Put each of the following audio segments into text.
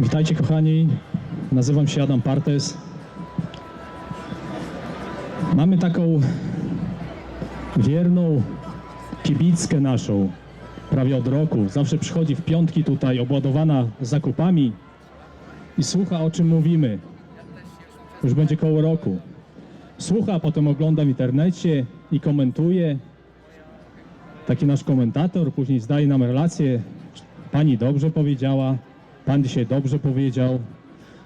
Witajcie kochani, nazywam się Adam Partes. Mamy taką wierną kibickę naszą, prawie od roku. Zawsze przychodzi w piątki tutaj obładowana zakupami i słucha o czym mówimy. Już będzie koło roku. Słucha, potem ogląda w internecie i komentuje. Taki nasz komentator później zdaje nam relację. Pani dobrze powiedziała, pan dzisiaj dobrze powiedział.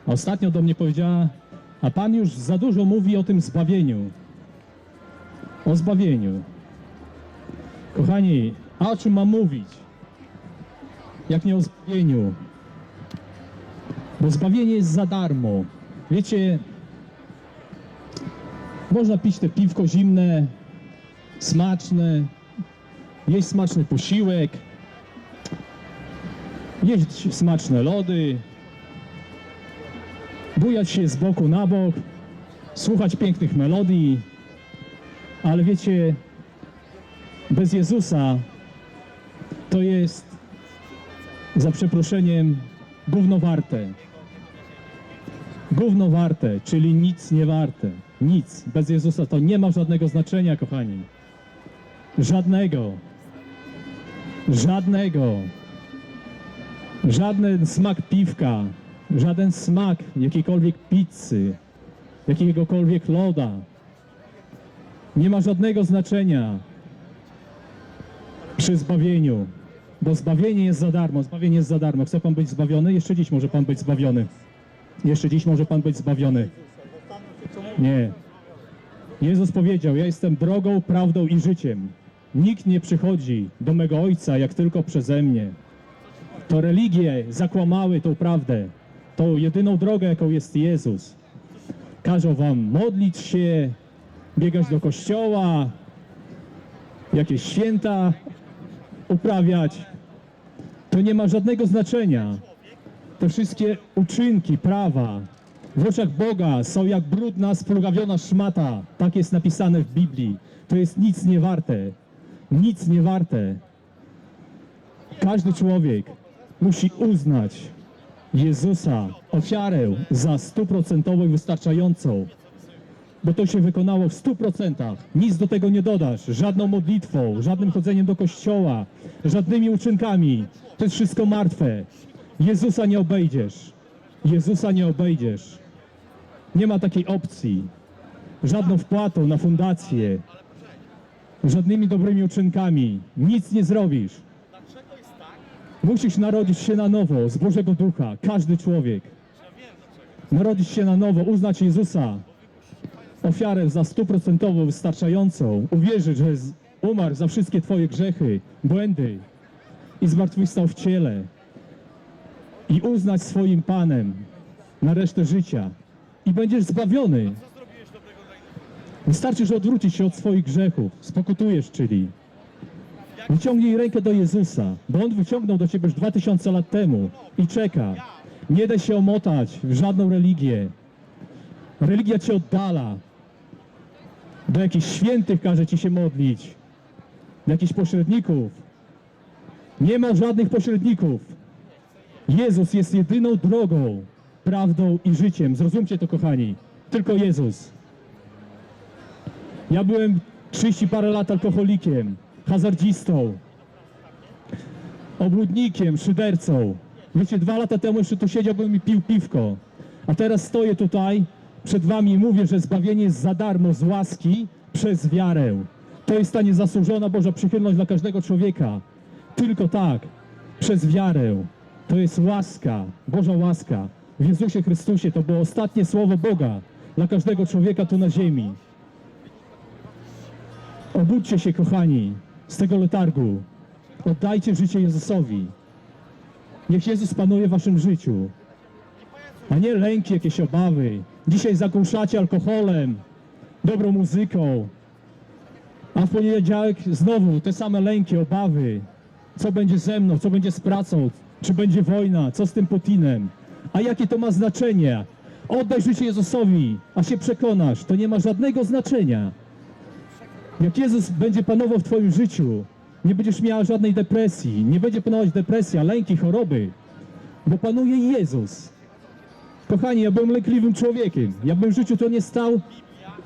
A ostatnio do mnie powiedziała, a pan już za dużo mówi o tym zbawieniu. O zbawieniu. Kochani, a o czym mam mówić? Jak nie o zbawieniu? Bo zbawienie jest za darmo. Wiecie, można pić te piwko zimne, smaczne, jeść smaczny posiłek, jeść smaczne lody, bujać się z boku na bok, słuchać pięknych melodii, ale wiecie, bez Jezusa to jest za przeproszeniem gówno warte. Gówno warte, czyli nic nie warte. Nic. Bez Jezusa to nie ma żadnego znaczenia, kochani. Żadnego. Żadnego. Żaden smak piwka, żaden smak jakiejkolwiek pizzy, jakiegokolwiek loda. Nie ma żadnego znaczenia przy zbawieniu, bo zbawienie jest za darmo. Zbawienie jest za darmo. Chce pan być zbawiony? Jeszcze dziś może pan być zbawiony. Jeszcze dziś może pan być zbawiony. Nie. Jezus powiedział: Ja jestem drogą, prawdą i życiem. Nikt nie przychodzi do mego Ojca, jak tylko przeze mnie. To religie zakłamały tą prawdę, tą jedyną drogę, jaką jest Jezus. Każą wam modlić się, biegać do kościoła, jakieś święta uprawiać. To nie ma żadnego znaczenia. Te wszystkie uczynki prawa w oczach Boga są jak brudna, splugawiona szmata. Tak jest napisane w Biblii. To jest nic nie warte. Nic nie warte. Każdy człowiek musi uznać Jezusa, ofiarę za stuprocentową i wystarczającą. Bo to się wykonało w stu procentach. Nic do tego nie dodasz. Żadną modlitwą, żadnym chodzeniem do kościoła, żadnymi uczynkami. To jest wszystko martwe. Jezusa nie obejdziesz. Jezusa nie obejdziesz. Nie ma takiej opcji. Żadną wpłatą na fundację, żadnymi dobrymi uczynkami. Nic nie zrobisz. Musisz narodzić się na nowo z Bożego Ducha, każdy człowiek. Narodzić się na nowo, uznać Jezusa, ofiarę za stuprocentową, wystarczającą, uwierzyć, że umarł za wszystkie Twoje grzechy, błędy i zmartwychwstał w ciele i uznać swoim Panem na resztę życia i będziesz zbawiony. Wystarczy, że odwrócisz się od swoich grzechów, spokutujesz, czyli Wyciągnij rękę do Jezusa, bo On wyciągnął do Ciebie już dwa tysiące lat temu i czeka. Nie daj się omotać w żadną religię. Religia Cię oddala. Do jakichś świętych każe Ci się modlić. Do jakichś pośredników. Nie ma żadnych pośredników. Jezus jest jedyną drogą, prawdą i życiem. Zrozumcie to, kochani. Tylko Jezus. Ja byłem 30 parę lat alkoholikiem, hazardzistą, obłudnikiem, szydercą. Wiecie, dwa lata temu jeszcze tu siedziałbym i pił piwko. A teraz stoję tutaj przed wami i mówię, że zbawienie jest za darmo z łaski przez wiarę. To jest ta niezasłużona Boża przychylność dla każdego człowieka. Tylko tak, przez wiarę. To jest łaska, Boża łaska. W Jezusie Chrystusie to było ostatnie słowo Boga dla każdego człowieka tu na ziemi. Obudźcie się, kochani, z tego letargu. Oddajcie życie Jezusowi. Niech Jezus panuje w waszym życiu. A nie lęki, jakieś obawy. Dzisiaj zagłuszacie alkoholem, dobrą muzyką. A w poniedziałek znowu te same lęki, obawy. Co będzie ze mną, co będzie z pracą, czy będzie wojna, co z tym Putinem. A jakie to ma znaczenie? Oddaj życie Jezusowi, a się przekonasz, to nie ma żadnego znaczenia. Jak Jezus będzie panował w Twoim życiu, nie będziesz miała żadnej depresji, nie będzie panować depresja, lęki, choroby. bo panuje Jezus. Kochani, ja byłem lękliwym człowiekiem. Ja bym w życiu to nie stał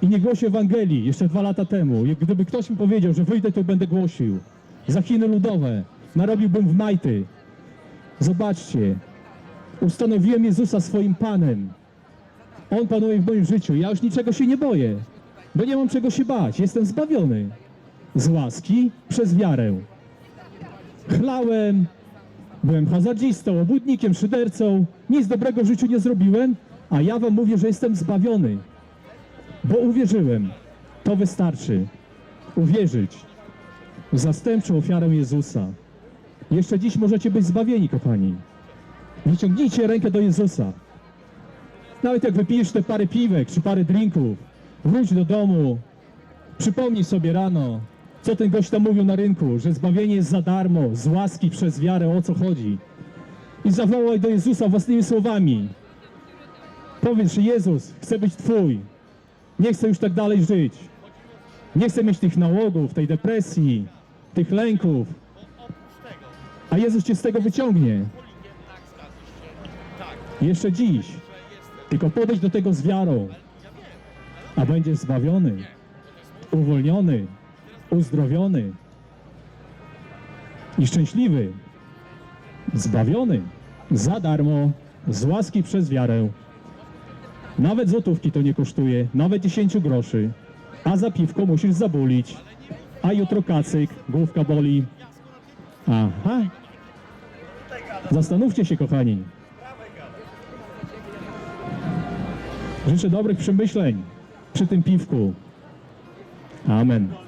i nie głosił Ewangelii jeszcze dwa lata temu. Gdyby ktoś mi powiedział, że wyjdę, to będę głosił. Za Chiny Ludowe. Narobiłbym w majty. Zobaczcie. Ustanowiłem Jezusa swoim Panem. On panuje w moim życiu. Ja już niczego się nie boję, bo nie mam czego się bać. Jestem zbawiony z łaski przez wiarę. Chlałem, byłem hazardzistą, obłudnikiem, szydercą. Nic dobrego w życiu nie zrobiłem, a ja wam mówię, że jestem zbawiony, bo uwierzyłem. To wystarczy. Uwierzyć w zastępczą ofiarę Jezusa. Jeszcze dziś możecie być zbawieni, kochani. Wyciągnijcie rękę do Jezusa. Nawet jak wypijesz te parę piwek czy parę drinków, wróć do domu, przypomnij sobie rano, co ten gość tam mówił na rynku, że zbawienie jest za darmo, z łaski przez wiarę, o co chodzi. I zawołaj do Jezusa własnymi słowami. Powiedz, że Jezus, chcę być Twój. Nie chcę już tak dalej żyć. Nie chcę mieć tych nałogów, tej depresji, tych lęków. A Jezus Cię z tego wyciągnie. Jeszcze dziś. Tylko podejdź do tego z wiarą, a będziesz zbawiony, uwolniony, uzdrowiony i szczęśliwy, zbawiony za darmo, z łaski przez wiarę. Nawet złotówki to nie kosztuje, nawet 10 groszy, a za piwko musisz zabulić, a jutro kacyk, główka boli. Aha. Zastanówcie się, kochani. Życzę dobrych przemyśleń przy tym piwku. Amen.